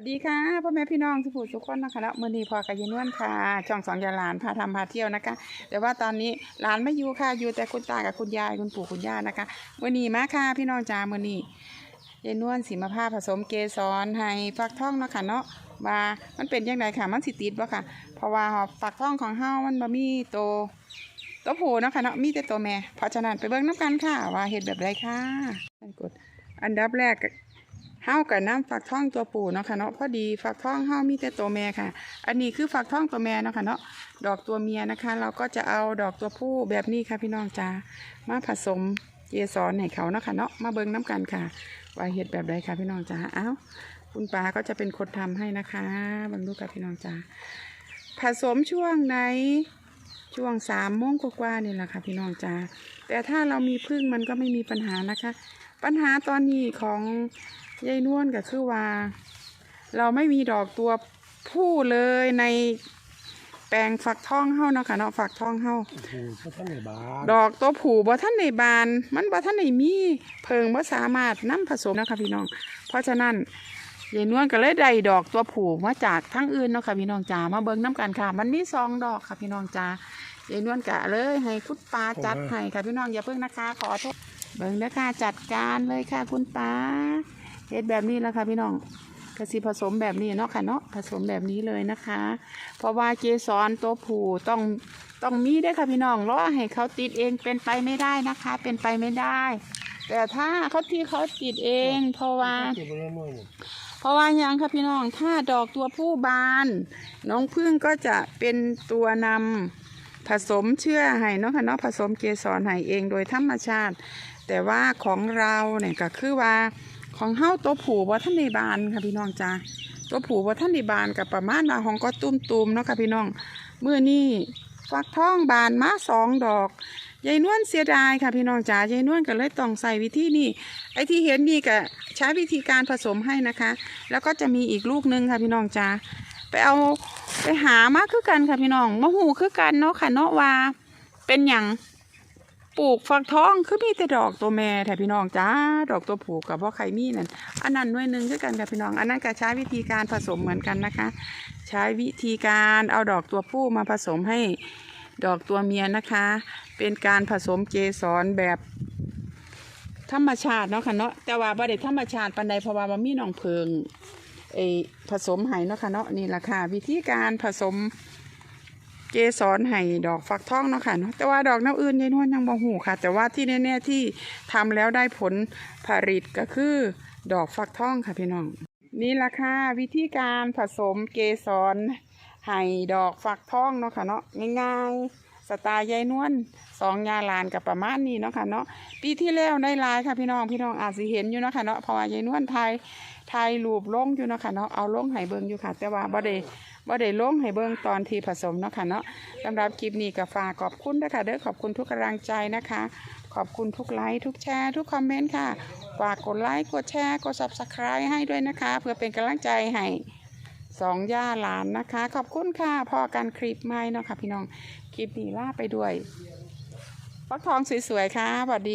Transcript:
วัสดีค่ะพ่อแม่พี่น้องทุกผู้ทุกคนนะคะแล้วมือนี้พอกับยายนวลค่ะ ช่องสองยาหลานพาทำพาเที่ยวนะคะ แต่ว่าตอนนี้หลานไม่อยู่ค่ะอยู่แต่คุณตากับคุณยายคุณปู่คุณย่านะคะมือนี้มาค่ะพี่น้องจ้ามือนี้ยายนวลสีมาผ้าผสมเกสรให้ฟักทองเนาะค่ะเนาะว่ามันเป็นยังไงค่ะมันสิติดบ่ค่ะ เพราะว่าฟักทองของเฮามันบ่มีโตตัวผู้เนาะค่ะเนาะมีแต่ตัวแม่เพราะฉะนั้นไปเบิ่งน้ำกันค่ะ ว่าเฮ็ดแบบไรค่ะกดอันดับแรก เฮากับน้ำฝักทองตัวปู่เนาะค่ะเนาะพอดีฝักทองเฮามีแต่ตัวแม่ค่ะ อันนี้คือฝักทองตัวแม่เนาะค่ะเนาะดอกตัวเมียนะคะ เราก็จะเอาดอกตัวผู้แบบนี้ค่ะพี่น้องจ้ามาผสมเกสรให้เขาเนาะค่ะเนาะมาเบิ่งน้ำกันค่ะว่าเฮ็ดแบบใดค่ะพี่น้องจ้าเอ้าคุณป้าก็จะเป็นคนทำให้นะคะบิ่งดูค่ะพี่น้องจ้าผสมช่วงไหน ช่วงสามโมงกว่าๆนี่แหละค่ะพี่น้องจ้าแต่ถ้าเรามีพึ่งมันก็ไม่มีปัญหานะคะ ปัญหาตอนนี้ของยายนวลก็คือว่า เราไม่มีดอกตัวผู้เลยในแปลงฝักทองเฮาเนาะค่ะเนาะฝักทองเฮาโอ้โหพระท่านในบ้านดอกตัวผู้บ่ท่านในบาน มันบ่ท่านในมีเพิงบ่สามารถนํผสมนะคะพี่น้อง เพราะฉะนั้นยายนวลก็เลยได้ดอกตัวผู้มาจากทั้งอื่นเนาะค่ะพี่น้องจ๋ามาเบิ่งน้กันค่ะ มันมีสองดอกค่ะพี่น้องจ๋า ยายนวลกะเลยให้คุณป้าจัดให้ค่ะพี่น้องอย่าเพิ่งนะคะ ขอโทษเบิ่งนะคะจัดการเลยค่ะคุณป้าเฮ็ดแบบนี้แล้วค่ะพี่น้องกสิผสมแบบนี้เนาะค่ะเนาะผสมแบบนี้เลยนะคะ เพราะว่าเกสรตัวผู้ต้องต้องมีได้ค่ะพี่น้องรอให้เขาติดเองเป็นไปไม่ได้นะคะ เป็นไปไม่ได้ แต่ถ้าเขาที่เขาติดเอง เพราะว่าเก็บไว้แล้วหน่อยหนึ่งเพราะว่ายังค่ะพี่น้องถ้าดอกตัวผู้บาน น้องพึ่งก็จะเป็นตัวนำ ผสมเชื่อให้เนาะค่ะเนาะผสมเกสรให้เองโดยธรรมชาติ แต่ว่าของเราเนี่ยก็คือว่าของเฮ้าตัวผูบ่ท่านในบานค่ะพี่น้องจ้าตัวผูบ่ท่านในบานกับประมาณว่าของก็ตุ้มตุมๆเนาะค่ะพี่น้องเมื่อนี้ฟักทองบานมาสองดอกยายนวลเสียดายค่ะพี่น้องจ๋ายายนวลก็เลยต้องใส่วิธีนี้ไอ้ที่เห็นนี่ก็ใช้วิธีการผสมให้นะคะ แล้วก็จะมีอีกลูกนึงค่ะพี่น้องจ้า ไปเอาไปหามาคือกันค่ะพี่น้องมะหูคือกันเนาะค่ะเนาะว่าเป็นอย่างปลูกฟักทองคือมีแต่ดอกตัวแม่แต่พี่น้องจ้าดอกตัวผูกกับว่าใครมีนั่นอันนั้นหน่วยหนึ่งคือกันค่ะพี่น้อง อันนั้นก็ใช้วิธีการผสมเหมือนกันนะคะ ใช้วิธีการเอาดอกตัวผู้มาผสมให้ดอกตัวเมียนะคะ เป็นการผสมเกสรแบบธรรมชาติเนาะค่ะเนาะแต่ว่าบ่ได้ธรรมชาติปันใดเพราะว่ามันมีหนองเพิง ไอผสมไห้เนาะค่ะเนาะนี่แหละค่ะวิธีการผสมเกสรไห้ดอกฟักทองเนาะค่ะเนาะแต่ว่าดอกน้ำอื่นยายนวลยังบ่หูค่ะ แต่ว่าที่แน่ๆที่ทำแล้วได้ผลผลิตก็คือดอกฟักทองค่ะพี่น้อง นี่แหละค่ะวิธีการผสมเกสรไห้ดอกฟักทองเนาะค่ะเนาะง่ายๆ สไตล์ยายนวลสองยาลานกับประมาณนี้เนาะค่ะเนาะปีที่แล้วได้ลายค่ะพี่น้องพี่น้องอาจสิเห็นอยู่เนาะค่ะเนาะเพราะว่ายายนวลไทยไทยรูปลงอยู่เนาะค่ะเนาะเอาลงให้เบิงอยู่ค่ะ แต่ว่าบ่ได้ว่ได้ลงให้เบิงตอนที่ผสมเนาะค่ะเนาะสำหรับคลิปนี้ก็ฝากขอบคุณนะคะเด้อขอบคุณทุกกำลังใจนะคะ ขอบคุณทุกไลค์ทุกแชร์ทุกคอมเมนต์ค่ะฝากกดไลค์กดแชร์กด subscribe ให้ด้วยนะคะ เพื่อเป็นกำลังใจให้ สองย่าหลานนะคะ ขอบคุณค่ะพอกันคลิปใหม่เนาะค่ะพี่น้อง คลิปนี้ลาไปด้วยฟักทองสวยๆค่ะสวัสดี